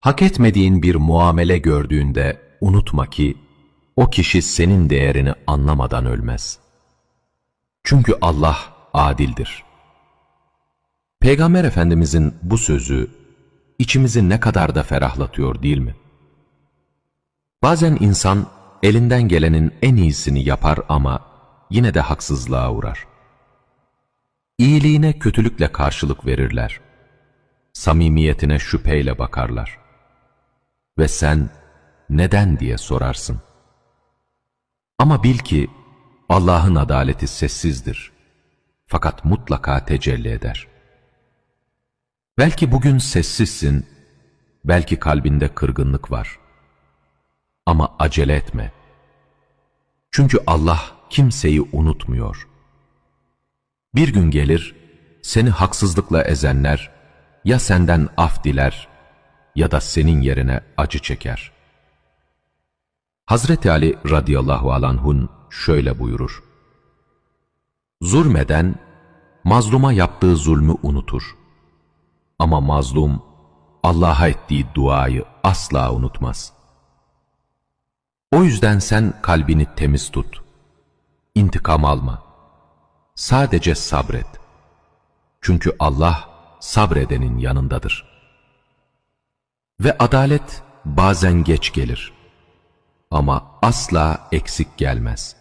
Hak etmediğin bir muamele gördüğünde unutma ki o kişi senin değerini anlamadan ölmez. Çünkü Allah adildir. Peygamber Efendimizin bu sözü içimizi ne kadar da ferahlatıyor değil mi? Bazen insan elinden gelenin en iyisini yapar ama yine de haksızlığa uğrar. İyiliğine kötülükle karşılık verirler. Samimiyetine şüpheyle bakarlar. Ve sen neden diye sorarsın. Ama bil ki Allah'ın adaleti sessizdir. Fakat mutlaka tecelli eder. Belki bugün sessizsin, belki kalbinde kırgınlık var. Ama acele etme. Çünkü Allah kimseyi unutmuyor. Bir gün gelir, seni haksızlıkla ezenler, ya senden af diler ya da senin yerine acı çeker. Hazreti Ali radıyallahu anh'un şöyle buyurur. Zulmeden, mazluma yaptığı zulmü unutur. Ama mazlum, Allah'a ettiği duayı asla unutmaz. O yüzden sen kalbini temiz tut. İntikam alma. Sadece sabret. Çünkü Allah sabredenin yanındadır. Ve adalet bazen geç gelir. Ama asla eksik gelmez.